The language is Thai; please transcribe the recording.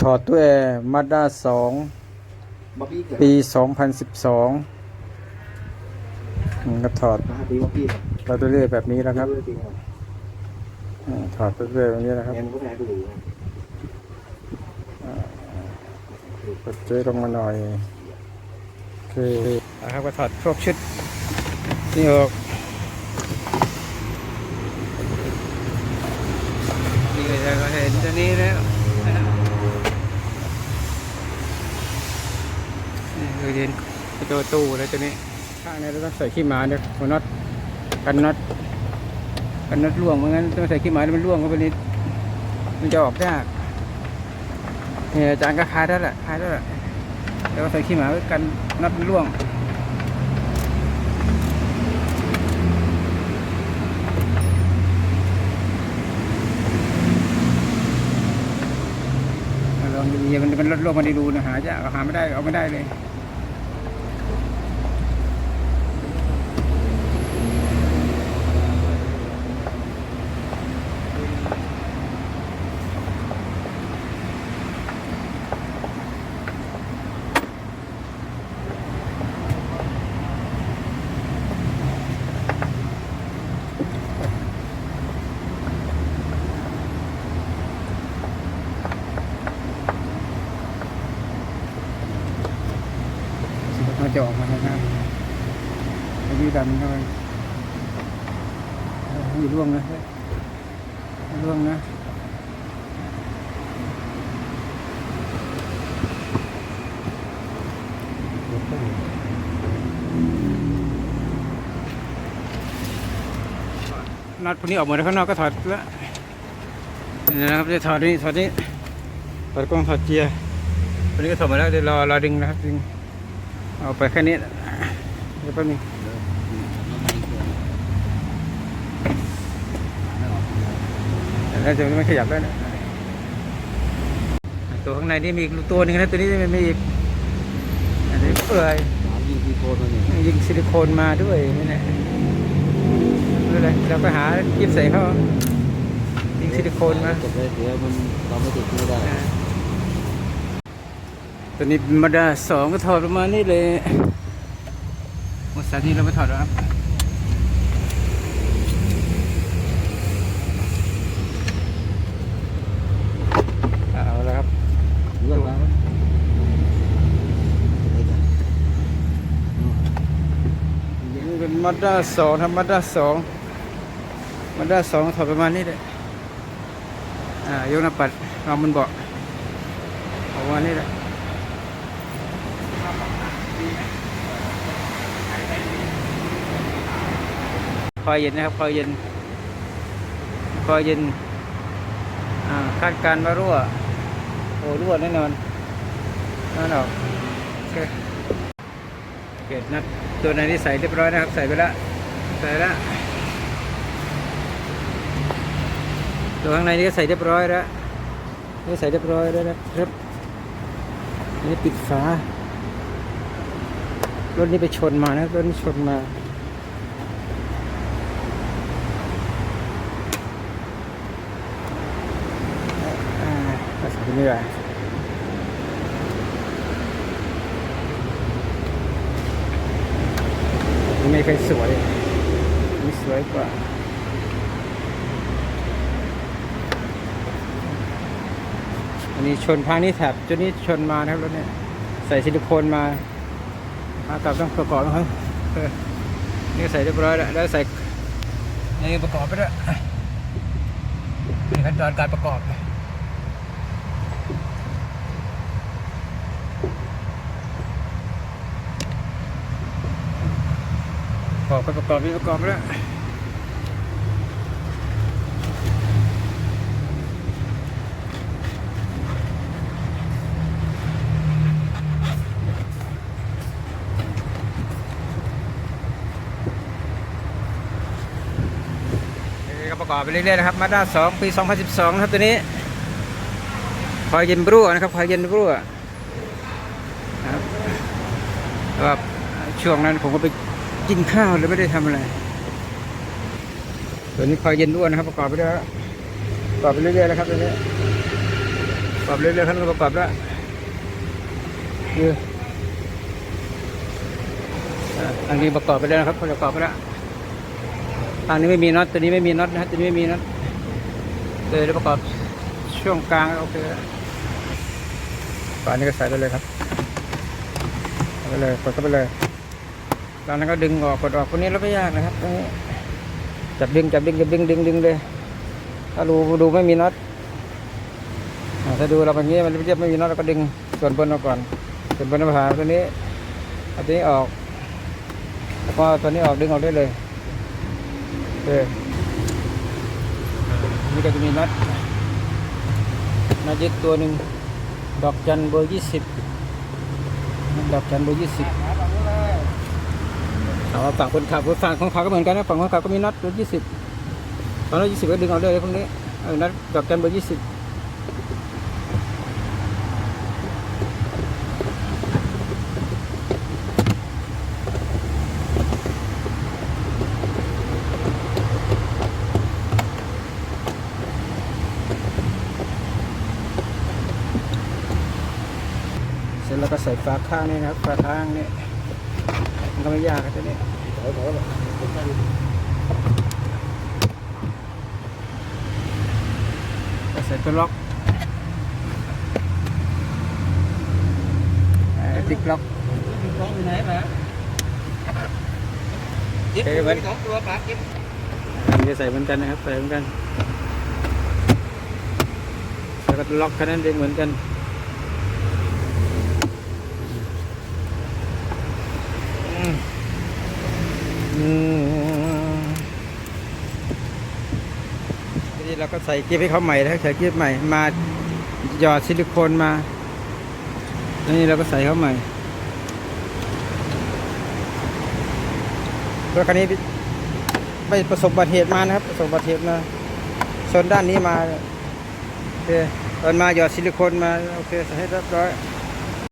ถอดตัวแอร์มาด้าสองบ๊อบบี้เกิดปี2012อืมก็ถอดมาปีบ๊อบบี้ครับเราตัวเรื่อยแบบนี้แล้วครับจริงครับอืมถอดตัวเรื่อยแบบนี้นะครับแอมก็แพ้กูครับกดตัวลงมาหน่อยโอเคนะครับก็ถอดพวกชุดนี่ออกนี่ก็จะเห็นตัวนี้แล้วนี่คือ เห็นตัวตู้แล้วตัวนี้ข้างนี้เราต้องใส่ขี้หมาเนี่ยหัวน็อตกันน็อตกันน็อตร่วงเพราะงั้นต้องใส่ขี้หมาแล้วมันร่วงเข้าไปนิดมันจะออกยากเนี่ยอาจารย์ก็คลายได้แหละคลายได้แหละแล้วก็ใส่ขี้หมาไว้กันนัดล่วงลองดูมันมันลดลงมาได้ดูนะหายากหาไม่ได้เอาไม่ได้เลยมั นะออกมาแล้วนะไอ้นี่ดันเข้าไปอย่าล่วงนะอย่วงนะน็อตพวกนี้ออกหมดแล้วข้างนอกก็ถอดแล้วนี่นะครับจะถอดนี่ถอดนี่ถอดกล้องถอดเกียร์ตัวนี้ก็ถอดมาแล้วเดี๋ยวรอรอดึงนะครับดึง เอาไปแค่นี้เดี๋ยวแป๊บนึงแล้วจะไม่ขยับแล้วนะตัวข้างในนี่มีอีกตัวหนึงนะตัวนี้มันมีอีกอันนี้เปื่อยน้ำยิงทีโฟนมาเนี่ยยิงซิลิโคนมาด้วยนี่แหละไม่เป็นไรเราไปหายิบใส่เขายิงซิลิโคนมาจบเลยเดี๋ยวมันเราไม่ติดไม่ได้ ตัวนี้มาดาสองก็ถอดประมาณนี้เลยหมดสายนี้เราไม่ถอดแล้วครับเอาแล้วครับเลือกแล้วเป็นมาด้าสองครับมาด้าสองมาด้าสองถอดประมาณนี้เลยอ่ายกหน้าปัดเอามันเบาะเอาประมาณนี้เลย คอยเย็นนะครับ คอยเย็น คอยเย็นคาดการณ์ว่ารั่ว โอ้รั่วแน่นอนนั่นหรอกโอเคเกตนัดตัวไหนที่ใส่เรียบร้อยนะครับ ใส่ไปแล้วใส่แล้วตัวข้างในนี่ก็ใส่เรียบร้อยแล้วนี่ใส่เรียบร้อยแล้วนะครับนี่ปิดฝา รถนี้ไปชนมานะรถนี้ชนมาอ่าเอาใส่นี่ก่อไม่เคยสวยนี่สวยกว่าอันนี้ชนพางนี้แถบตัวนี้ชนมานะครับรถเนี่ยใส่ซิลิโคนมา อากลับต้องประกอบนะครับเออนี่ใส่เรียบร้อยแล้วแล้วใส่นี่ประกอบไปแล้วนี่ขั้นตอนการประกอบประกอบไปประกอบไปประกอบไปแล้วนี่ ก็ประกอบไปเรื่อยๆนะครับมาด้าสองปี 2012 นะครับตัวนี้คอยเย็นบรั่วนะครับคอยเย็นบรั่วนะครับแล้วก็ช่วงนั้นผมก็ไปกินข้าวเลยไม่ได้ทำอะไร ตัวนี้คอยเย็นด้วนนะครับ ประกอบไปด้วยประกอบไปเรื่อยๆแล้วครับตัวนี้ประกอบเรื่อยๆขั้นประกอบแล้วคืออะอันนี้ประกอบไปแล้วนะครับประกอบไปแล้ว ทางนี้ไม่มีน็อตตัวนี้ไม่มีน็อตนะฮะตัวนี้ไม่มีน็อตเลยประกอบช่วงกลางโอเคแล้วฝานี้ก็ใส่ไปเลยครับไปเลยกดเข้าไปเลยตอนนั้นก็ดึงออกกดออกพวนี้แล้วไม่ยากนะครับจับดึงจับดึงจับดึงดึงดึงเลยถ้าดูดูไม่มีน็อตถ้าดูเราแบบนี้มันเรียบไม่มีน็อตเราก็ดึงส่วนบนออกก่อน ส่วนบนมาหาตัวนี้เอาตัวนี้ออกแล้วก็ตัวนี้ออกดึงออกได้เลย โอเคนี่ก็จะมีน็อตน็อตยึดตัวหนึ่งดอกจันเบอร์ยี่สิบดอกจันเบอร์ยี่สิบเอาฝั่งคนขับฝั่งของเขาก็เหมือนกันนะฝั่งคนขับก็มีน็อตเบอร์ยี่สิบตอนน็อตยี่สิบก็ดึงเอาเลยพวกนี้เออนัดดอกจันเบอร์ยี่สิบเสร็จแล้วก็ใส่ฝาข้างนี่นะครับฝาข้างนี่มันก็ไม่ยากครับตัวนี้ก็ใส่ตัวล็อกเอ่อติ๊กล็อกกล้องอยู่ไหนปะเอ้ยมันสองตัวปะกิ๊บอันนี้ใส่เหมือนกันนะครับใส่เหมือนกันแล้วก็ล็อกคันนั้นเองเหมือนกันอืมอืมทีนี้ เราก็ใส่กิ๊บให้เขาใหม่นะครับใส่กิ๊บใหม่ มาหยอดซิลิโคนมาแล้วนี่เราก็ใส่เขาใหม่รถคันนี้ไปประสบอุบัติเหตุมานะครับ ประสบอุบัติเหตุมาชนด้านนี้มาโอเคตอนมาหยอดซิลิโคนมาโอเคใส่ให้เรียบร้อย